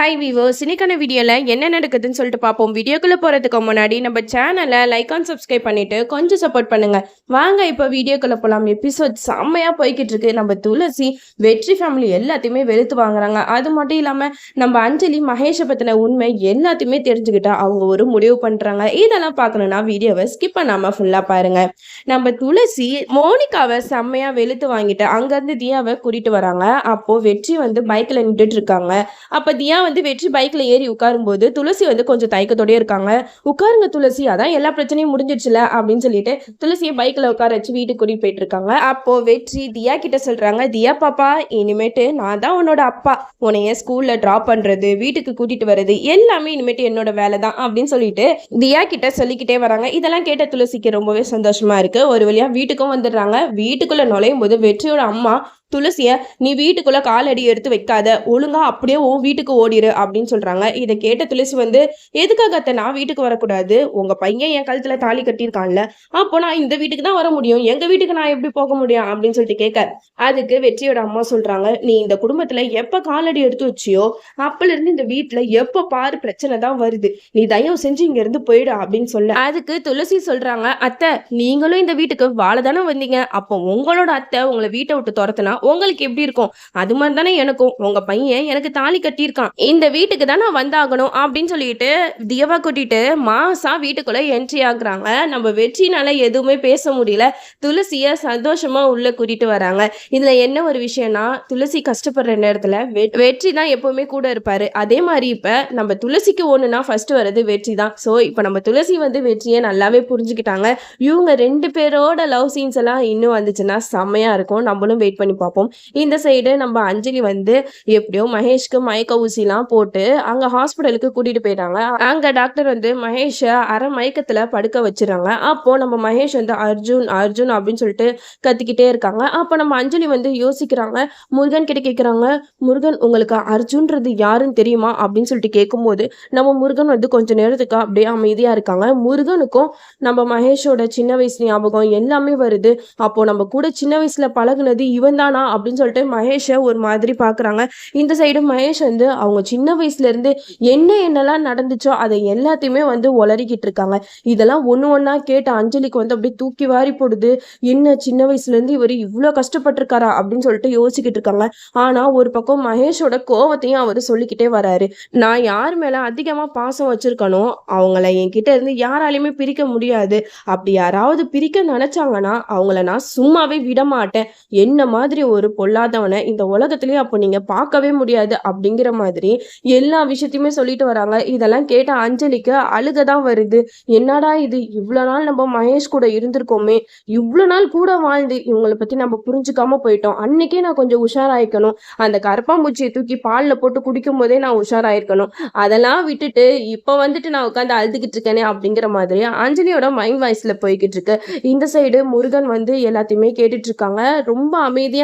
Hi Vivo இன்னைக்கான வீடியோவில் என்ன நடக்குதுன்னு சொல்லிட்டு பார்ப்போம். வீடியோக்குள்ளே போகிறதுக்கு முன்னாடி நம்ம சேனலை லைக் ஆன் சப்ஸ்கிரைப் பண்ணிவிட்டு கொஞ்சம் சப்போர்ட் பண்ணுங்கள் வாங்க இப்போ வீடியோக்குள்ளே போகலாம் எபிசோட் செம்மையாக போய்கிட்டு இருக்கு. நம்ம துளசி வெற்றி ஃபேமிலி எல்லாத்தையுமே வெளுத்து வாங்குறாங்க. அது மட்டும் இல்லாமல் நம்ம அஞ்சலி மகேஷை பற்றின உண்மை எல்லாத்தையுமே தெரிஞ்சுக்கிட்டா அவங்க ஒரு முடிவு பண்ணுறாங்க இதெல்லாம் பார்க்கணுன்னா வீடியோவை ஸ்கிப் பண்ணாமல் ஃபுல்லாக பாருங்க. நம்ம துளசி மோனிகாவை செம்மையாக வெளுத்து வாங்கிட்டு அங்கேருந்து தியாவை கூட்டிகிட்டு வராங்க. அப்போது வெற்றி வந்து பைக்கில் நின்றுட்டு இருக்காங்க. அப்போ தியா வந்து வெற்றி பைக்கில் ஏறி உட்காரும்போது துளசி வந்து கொஞ்சம் தயக்கத்தோடயே இருக்காங்க. உட்காருங்க துளசி அதான் எல்லா பிரச்சனையும் முடிஞ்சிடுச்சுல அப்படின்னு சொல்லிட்டு துளசியை பைக்கில் உட்கார வச்சு வீட்டுக்கு கூட்டிட்டு போயிட்டு இருக்காங்க. அப்போ வெற்றி தியா கிட்ட சொல்றாங்க தியா பாப்பா இனிமேட்டு நான் தான் உன்னோட அப்பா. உன்னைய ஸ்கூல்ல ட்ராப் பண்றது வீட்டுக்கு கூட்டிட்டு வர்றது எல்லாமே இனிமேட்டு என்னோட வேலை தான். அப்படின்னு சொல்லிட்டு தியா கிட்ட சொல்லிக்கிட்டே வராங்க. இதெல்லாம் கேட்ட துளசிக்கு ரொம்பவே சந்தோஷமா இருக்கு. ஒரு வழியா வீட்டுக்கும் வந்துடுறாங்க. வீட்டுக்குள்ள நுழையும் போது வெற்றியோட அம்மா துளசிய நீ வீட்டுக்குள்ள காலடி எடுத்து வைக்காத. ஒழுங்கா அப்படியே உன் வீட்டுக்கு ஓடிடு அப்படின்னு சொல்றாங்க. இதை கேட்ட துளசி வந்து எதுக்காக அத்தை? நான் வீட்டுக்கு வரக்கூடாது. உங்க பையன் என் கழுத்துல தாலி கட்டியிருக்கான்ல. அப்போ நான் இந்த வீட்டுக்கு தான் வர முடியும். எங்க வீட்டுக்கு நான் எப்படி போக முடியும்? அப்படின்னு சொல்லிட்டு கேட்க அதுக்கு வெற்றியோட அம்மா சொல்றாங்க நீ இந்த குடும்பத்துல எப்ப காலடி எடுத்து வச்சியோ அப்பல இருந்து இந்த வீட்டுல எப்ப பாரு பிரச்சனை தான் வருது. நீ தயவு செஞ்சு இங்க இருந்து போயிடு அப்படின்னு சொல்ல அதுக்கு துளசி சொல்றாங்க அத்தை நீங்களும் இந்த வீட்டுக்கு வாழ தானே வந்தீங்க. அப்போ உங்களோட அத்தை உங்களை வீட்டை விட்டு துரத்துனா உங்களுக்கு எப்படி இருக்கும்? அது மாதிரி தானே எனக்கும். உங்க பையன் எனக்கு தாலி கட்டியிருக்கான். இந்த வீட்டுக்கு தான் நான் வந்தாகணும் அப்படின்னு சொல்லிட்டு தியவா கூட்டிட்டு மாசா வீட்டுக்குள்ள என்ட்ரி ஆகுறாங்க. நம்ம வெற்றினால எதுவுமே பேச முடியல. துளசிய சந்தோஷமா உள்ள கூட்டிட்டு வராங்க. இதுல என்ன ஒரு விஷயம்னா துளசி கஷ்டப்படுற நேரத்துல வெ- வெற்றி தான் எப்பவுமே கூட இருப்பாரு. அதே மாதிரி இப்ப நம்ம துளசிக்கு ஒண்ணுனா ஃபர்ஸ்ட் வர்றது வெற்றி தான். ஸோ இப்போ நம்ம துளசி வந்து வெற்றியை நல்லாவே புரிஞ்சுக்கிட்டாங்க. இவங்க ரெண்டு பேரோட லவ் சீன்ஸ் எல்லாம் இன்னும் வந்துச்சுன்னா செம்மையா இருக்கும். நம்மளும் வெயிட் பண்ணி பார்ப்போம் இந்த சைடு நம்ம அஞ்சலி வந்து எப்படியோ மகேஷ்க்கு மயக்க ஊசிலாம் போட்டு அங்க ஹாஸ்பிட்டலுக்கு கூட்டிட்டு போயிட்டாங்க. அங்க டாக்டர் வந்து மகேஷை அரை மயக்கத்துல படுக்க வச்சிடறாங்க. அப்போ நம்ம மகேஷ் வந்து அர்ஜுன் அர்ஜுன் அப்படின்னு சொல்லிட்டு கத்திக்கிட்டே இருக்காங்க. அப்போ நம்ம அஞ்சலி வந்து யோசிக்கிறாங்க. முருகன் கிட்ட கேட்குறாங்க முருகன் உங்களுக்கு அர்ஜுன்றது யாருன்னு தெரியுமா? அப்படின்னு சொல்லிட்டு கேட்கும்போது நம்ம முருகன் வந்து கொஞ்ச நேரத்துக்கு அப்படியே அமைதியா இருக்காங்க. முருகனுக்கும் நம்ம மகேஷோட சின்ன வயசு ஞாபகம் எல்லாமே வருது. அப்போ நம்ம கூட சின்ன வயசுல பழகுனது இவன் தானா அப்படின்னு சொல்லிட்டு மகேஷை ஒரு மாதிரி பாக்குறாங்க இந்த சைடு மகேஷ் வந்து அவங்க சின்ன வயசுல இருந்து என்ன என்னெல்லாம் நடந்துச்சோ அதை எல்லாத்தையுமே வந்து உளறிக்கிட்டு இருக்காங்க. இதெல்லாம் ஒண்ணு ஒன்றா கேட்ட அஞ்சலிக்கு வந்து அப்படியே தூக்கி வாரி போடுது. என்ன சின்ன வயசுல இருந்து இவர் இவ்வளோ கஷ்டப்பட்டிருக்காரா அப்படின்னு சொல்லிட்டு யோசிக்கிட்டு இருக்காங்க. ஆனா ஒரு பக்கம் மகேஷோட கோவத்தையும் அவர் சொல்லிக்கிட்டே வராரு. நான் யார் மேல அதிகமா பாசம் வச்சிருக்கணும் அவங்கள என்கிட்ட இருந்து யாராலையுமே பிரிக்க முடியாது. அப்படி யாராவது பிரிக்க நினைச்சாங்கன்னா அவங்கள நான் சும்மாவே விட மாட்டேன் என்ன மாதிரி ஒரு பொல்லாதவனை இந்த உலகத்திலேயே அப்போ நீங்கள் பார்க்கவே முடியாது அப்படிங்கிற மாதிரி எல்லா விஷயத்தையுமே சொல்லிட்டு வராங்க. இதெல்லாம் கேட்ட அஞ்சலிக்கு அழுக தான் வருது. என்னடா இது? இவ்வளோ நாள் நம்ம மகேஷ் கூட இருந்திருக்கோமே. இவ்வளோ நாள் கூட வாழ்ந்து இவங்களை பற்றி நம்ம புரிஞ்சுக்காம போயிட்டோம். அன்னைக்கே நான் கொஞ்சம் உஷாராயிருக்கணும். அந்த கரப்பாம்பூச்சியை தூக்கி பால்ல போட்டு குடிக்கும் போதே நான் உஷாராயிருக்கணும். அதெல்லாம் விட்டுட்டு இப்போ வந்துட்டு நான் உட்காந்து அழுதுகிட்டு இருக்கேனே அப்படிங்கிற மாதிரி அஞ்சலியோட மைண்ட் வாய்ஸில் போய்கிட்டு இருக்கு. இந்த சைடு முருகன் வந்து எல்லாத்தையுமே கேட்டுட்டு இருக்காங்க. ரொம்ப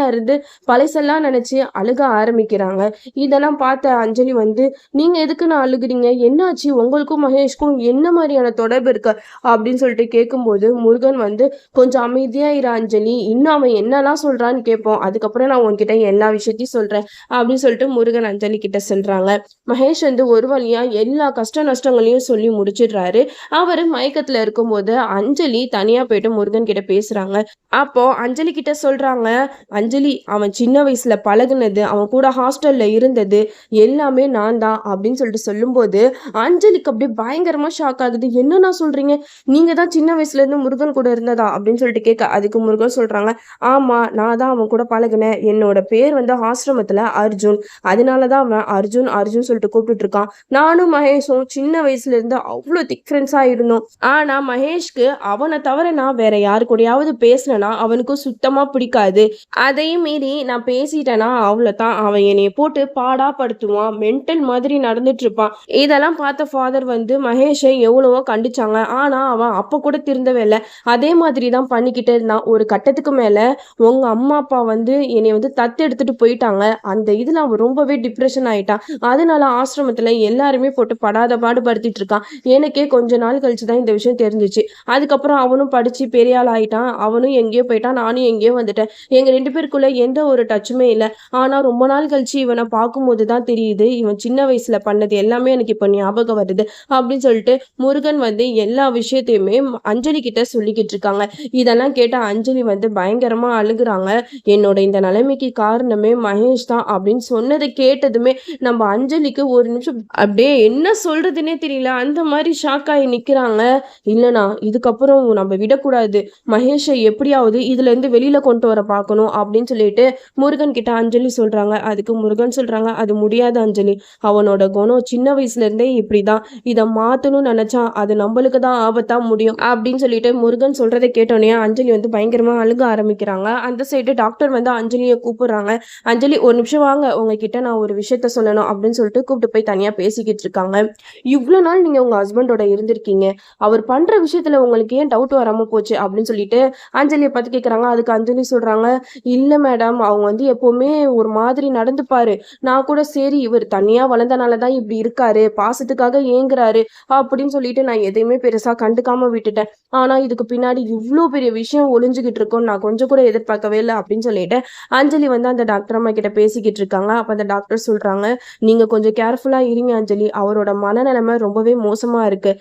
அமைதியா இருந்து பழசெல்லாம் நினச்சி அழுக ஆரம்பிக்கிறாங்க. இதெல்லாம் பார்த்த அஞ்சலி வந்து நீங்க எதுக்கு நான் அழுகுறீங்க? என்னாச்சு? உங்களுக்கும் மகேஷ்க்கும் என்ன மாதிரியான தொடர்பு இருக்கு? அப்படின்னு சொல்லிட்டு கேட்கும்போது முருகன் வந்து கொஞ்சம் அமைதியா இரு அஞ்சலி. இன்னும் அவன் என்னெல்லாம் சொல்றான்னு கேட்போம். அதுக்கப்புறம் நான் உன்கிட்ட எல்லா விஷயத்தையும் சொல்றேன். அப்படின்னு சொல்லிட்டு முருகன் அஞ்சலி கிட்ட சொல்றாங்க மகேஷ் வந்து ஒரு வழியா எல்லா கஷ்ட நஷ்டங்களையும் சொல்லி முடிச்சிடுறாரு. அவர் மயக்கத்துல இருக்கும்போது அஞ்சலி தனியா போயிட்டு முருகன் கிட்ட பேசுறாங்க. அப்போ அஞ்சலி கிட்ட சொல்றாங்க அஞ்சலி அவன் சின்ன வயசுல பழகுனது அவன் கூட ஹாஸ்டல்ல இருந்தது எல்லாமே நான் தான் அப்படின்னு சொல்லிட்டு சொல்லும்போது அஞ்சலிக்கு அப்படியே பயங்கரமா ஷாக் ஆகுது. என்னண்ணா சொல்றீங்க? நீங்க தான் சின்ன வயசுல இருந்து முருகன் கூட இருந்ததா? அப்படின்னு சொல்லிட்டு கேட்க அதுக்கு முருகன் சொல்றாங்க ஆமா நான் தான் அவன் கூட பழகுனேன். என்னோட பேர் வந்து ஆசிரமத்துல அர்ஜுன். அதனாலதான் அவன் அர்ஜுன் அர்ஜுன் சொல்லிட்டு கூப்பிட்டு இருக்கான். நானும் மகேஷும் சின்ன வயசுல இருந்து அவ்வளோ திக் இருந்தோம். ஆனா மகேஷ்க்கு அவனை தவிர நான் வேற யாரு கூடயாவது பேசினா அவனுக்கும் சுத்தமா பிடிக்காது. அதை அதையும் மீறி நான் பேசிட்டேன்னா அவ்வளோதான் அவன் என்னைய போட்டு பாடா படுத்துவான் மென்டல் மாதிரி நடந்துட்டு இருப்பான் இதெல்லாம் பார்த்த ஃபாதர் வந்து மகேஷை எவ்வளவோ கண்டிச்சாங்க. ஆனா அவன் அப்ப கூட திருந்தவே இல்லை. அதே மாதிரி தான் பண்ணிக்கிட்டே இருந்தான். ஒரு கட்டத்துக்கு மேல உங்க அம்மா அப்பா வந்து என்னை வந்து தத்து எடுத்துட்டு போயிட்டாங்க. அந்த இதுல அவன் ரொம்பவே டிப்ரெஷன் ஆயிட்டான். அதனால ஆசிரமத்துல எல்லாருமே போட்டு படாத பாடுபடுத்திட்டு இருக்கான். எனக்கே கொஞ்ச நாள் கழிச்சு தான் இந்த விஷயம் தெரிஞ்சிச்சு. அதுக்கப்புறம் அவனும் படிச்சு பெரிய ஆள் ஆயிட்டான். அவனும் எங்கேயோ போயிட்டான். நானும் எங்கேயோ வந்துட்டேன். எங்க ரெண்டு பேருக்கு எங்களுக்குள்ள எந்த ஒரு டச்சுமே இல்லை. ஆனா ரொம்ப நாள் கழிச்சு இவனை பார்க்கும்போது தான் தெரியுது இவன் சின்ன வயசுல பண்ணது எல்லாமே எனக்கு இப்போ ஞாபகம் வருது அப்படின்னு சொல்லிட்டு முருகன் வந்து எல்லா விஷயத்தையுமே அஞ்சலி கிட்ட சொல்லிக்கிட்டு இருக்காங்க. இதெல்லாம் கேட்ட அஞ்சலி வந்து பயங்கரமா அழுகுறாங்க. என்னோட இந்த நிலைமைக்கு காரணமே மகேஷ் தான் அப்படின்னு சொன்னதை கேட்டதுமே நம்ம அஞ்சலிக்கு ஒரு நிமிஷம் அப்படியே என்ன சொல்றதுன்னே தெரியல அந்த மாதிரி ஷாக் ஆகி நிக்கிறாங்க. இல்லனா இதுக்கப்புறம் நம்ம விடக்கூடாது. மகேஷை எப்படியாவது இதுல இருந்து வெளியில கொண்டு வர பார்க்கணும் அப்படின்னு சொல்லிட்டு முருகன் கிட்ட அஞ்சலி சொல்றாங்க. அதுக்கு முருகன் சொல்றாங்க அது முடியாது அஞ்சலி. அவனோட குணம் சின்ன வயசுல இருந்தே இப்படிதான். இதை மாத்தணும்னு நினைச்சா அது நம்மளுக்கு தான் ஆபத்தா முடியும் அப்படின்னு சொல்லிட்டு முருகன் சொல்றதை கேட்டோன்னே அஞ்சலி வந்து பயங்கரமா அழுக ஆரம்பிக்கிறாங்க. அந்த சைடு டாக்டர் வந்து அஞ்சலியை கூப்பிடுறாங்க. அஞ்சலி ஒரு நிமிஷம் வாங்க. உங்ககிட்ட நான் ஒரு விஷயத்த சொல்லணும். அப்படின்னு சொல்லிட்டு கூப்பிட்டு போய் தனியா பேசிக்கிட்டு இருக்காங்க. இவ்வளோ நாள் நீங்க உங்க ஹஸ்பண்டோட இருந்திருக்கீங்க. அவர் பண்ற விஷயத்துல உங்களுக்கு ஏன் டவுட் வராம போச்சு? அப்படின்னு சொல்லிட்டு அஞ்சலியை பார்த்து கேட்குறாங்க அதுக்கு அஞ்சலி சொல்றாங்க இல்ல மேடம் அவங்க வந்து எப்போவுமே ஒரு மாதிரி நடந்துப்பாரு. நான் கூட சரி இவர் தனியா வளர்ந்தனால தான் இப்படி இருக்காரு. பாசத்துக்காக ஏங்குறாரு அப்படின்னு சொல்லிட்டு நான் எதையுமே பெருசா கண்டுக்காம விட்டுட்டேன். ஆனா இதுக்கு பின்னாடி இவ்வளோ பெரிய விஷயம் ஒளிஞ்சுகிட்டு இருக்கோம் நான் கொஞ்சம் கூட எதிர்பார்க்கவே இல்லை அப்படின்னு சொல்லிட்டு அஞ்சலி வந்து அந்த டாக்டர் அம்மா கிட்ட பேசிக்கிட்டு இருக்காங்க. அப்போ அந்த டாக்டர் சொல்றாங்க நீங்க கொஞ்சம் கேர்ஃபுல்லா இருங்க அஞ்சலி. அவரோட மனநிலைமை ரொம்பவே மோசமா இருக்கு.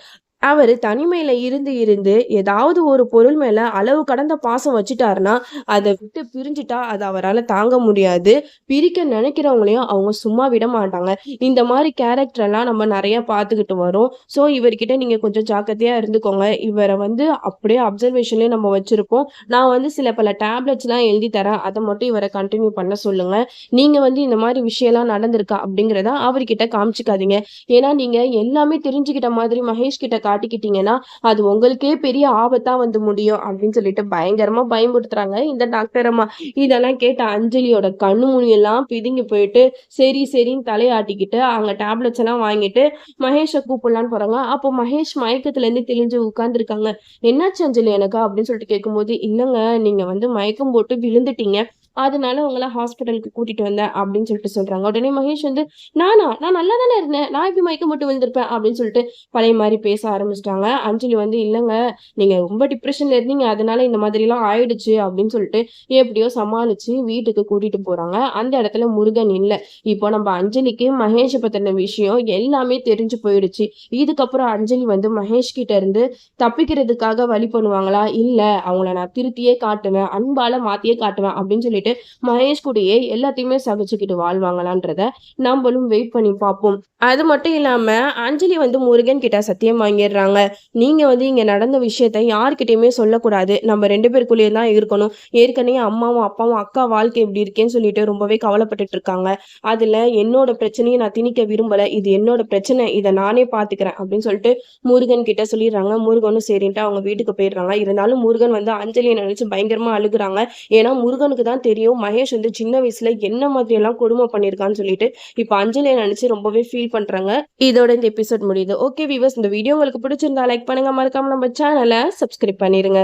அவர் தனிமையில இருந்து இருந்து ஏதாவது ஒரு பொருள் மேல அளவு கடந்த பாசம் வச்சுட்டாருன்னா அதை விட்டு பிரிஞ்சுட்டா அது அவரால் தாங்க முடியாது. பிரிக்க நினைக்கிறவங்களையும் அவங்க சும்மா விட மாட்டாங்க. இந்த மாதிரி கேரக்டர் எல்லாம் நம்ம நிறைய பார்த்துக்கிட்டு வரோம். ஸோ இவர்கிட்ட நீங்க கொஞ்சம் ஜாக்கிரதையா இருந்துக்கோங்க. இவரை வந்து அப்படியே அப்சர்வேஷன்லயே நம்ம வச்சிருப்போம். நான் வந்து சில பல டேப்லெட்ஸ்லாம் எழுதி தரேன். அதை மட்டும் இவரை கண்டினியூ பண்ண சொல்லுங்க. நீங்க வந்து இந்த மாதிரி விஷயம்லாம் நடந்திருக்கா அப்படிங்கிறத அவர்கிட்ட காமிச்சிக்காதீங்க. ஏன்னா நீங்க எல்லாமே தெரிஞ்சுக்கிட்ட மாதிரி மகேஷ் கிட்ட காட்டிக்கிட்டீங்கன்னா அது உங்களுக்கே பெரிய ஆபத்தா வந்து முடியும் அப்படின்னு சொல்லிட்டு பயங்கரமா பயமுறுத்துறாங்க. இந்த டாக்டர் அம்மா இதெல்லாம் கேட்ட அஞ்சலியோட கண்ணு முனியெல்லாம் பிதுங்கி போயிட்டு சரி சரின்னு தலையாட்டிக்கிட்டு அவங்க டேப்லெட்ஸ் எல்லாம் வாங்கிட்டு மகேஷை கூப்பிடலான்னு போறாங்க. அப்போ மகேஷ் மயக்கத்துல இருந்து தெளிஞ்சு உட்கார்ந்துருக்காங்க. என்னாச்சு அஞ்சலி எனக்கு? அப்படின்னு சொல்லிட்டு கேட்கும்போது இல்லைங்க நீங்க வந்து மயக்கம் போட்டு விழுந்துட்டீங்க. அதனால உங்களை ஹாஸ்பிட்டலுக்கு கூட்டிட்டு வந்தேன் அப்படின்னு சொல்லிட்டு சொல்றாங்க. உடனே மகேஷ் வந்து நானா? நான் நல்லா தானே இருந்தேன். நான் இப்படி மயக்கம் போட்டு விழுந்திருப்பேன்? அப்படின்னு சொல்லிட்டு பழைய மாதிரி பேச ஆரம்பிச்சிட்டாங்க. அஞ்சலி வந்து இல்லைங்க நீங்க ரொம்ப டிப்ரெஷன்ல இருந்தீங்க. அதனால இந்த மாதிரிலாம் ஆயிடுச்சு. அப்படின்னு சொல்லிட்டு எப்படியோ சமாளிச்சு வீட்டுக்கு கூட்டிட்டு போறாங்க. அந்த இடத்துல முருகன் இல்லை. இப்போ நம்ம அஞ்சலிக்கு மகேஷை பத்தின விஷயம் எல்லாமே தெரிஞ்சு போயிடுச்சு. இதுக்கப்புறம் அஞ்சலி வந்து மகேஷ் கிட்ட இருந்து தப்பிக்கிறதுக்காக வழி பண்ணுவாங்களா? இல்ல அவங்கள நான் திருத்தியே காட்டுவேன். அன்பால மாத்தியே காட்டுவேன். அப்படின்னு சொல்லிட்டு மகேஷ் கூடயே எல்லாத்தையுமே சகிச்சுக்கிட்டு வாழ்வாங்களான்றத நம்மளும் வெயிட் பண்ணி பார்ப்போம். அது மட்டும் இல்லாம அஞ்சலி வந்து முருகன் கிட்ட சத்தியம் வாங்கிடுறாங்க. நீங்க வந்து இங்க நடந்த விஷயத்த யார்கிட்டயுமே சொல்லக்கூடாது. நம்ம ரெண்டு பேருக்குள்ளேயே தான் இருக்கணும். ஏற்கனவே அம்மாவும் அப்பாவும் அக்கா வாழ்க்கை எப்படி இருக்கேன்னு சொல்லிட்டு ரொம்பவே கவலைப்பட்டுட்டு இருக்காங்க. அதுல என்னோட பிரச்சனையை நான் திணிக்க விரும்பல. இது என்னோட பிரச்சனை. இதை நானே பாத்துக்கிறேன் அப்படின்னு சொல்லிட்டு முருகன் கிட்ட சொல்லிடுறாங்க. முருகனும் சரின்ட்டு அவங்க வீட்டுக்கு போயிடுறாங்க. இருந்தாலும் முருகன் வந்து அஞ்சலியை நினைச்சு பயங்கரமா அழுகுறாங்க. ஏன்னா முருகனுக்கு தான் தெரியும் தெரியும். மகேஷ் வந்து சின்ன வயசுல என்ன மாதிரி எல்லாம் கொடுமை பண்ணியிருக்கான்னு சொல்லிட்டு இப்போ அஞ்சலியை நினைச்சு ரொம்பவே ஃபீல் பண்றாங்க. இதோட இந்த எபிசோட் முடியுது. ஓகே வீவர்ஸ் இந்த வீடியோ உங்களுக்கு பிடிச்சிருந்தா லைக் பண்ணுங்க. மறக்காம நம்ம சேனலை சப்ஸ்கிரைப் பண்ணிருங்க.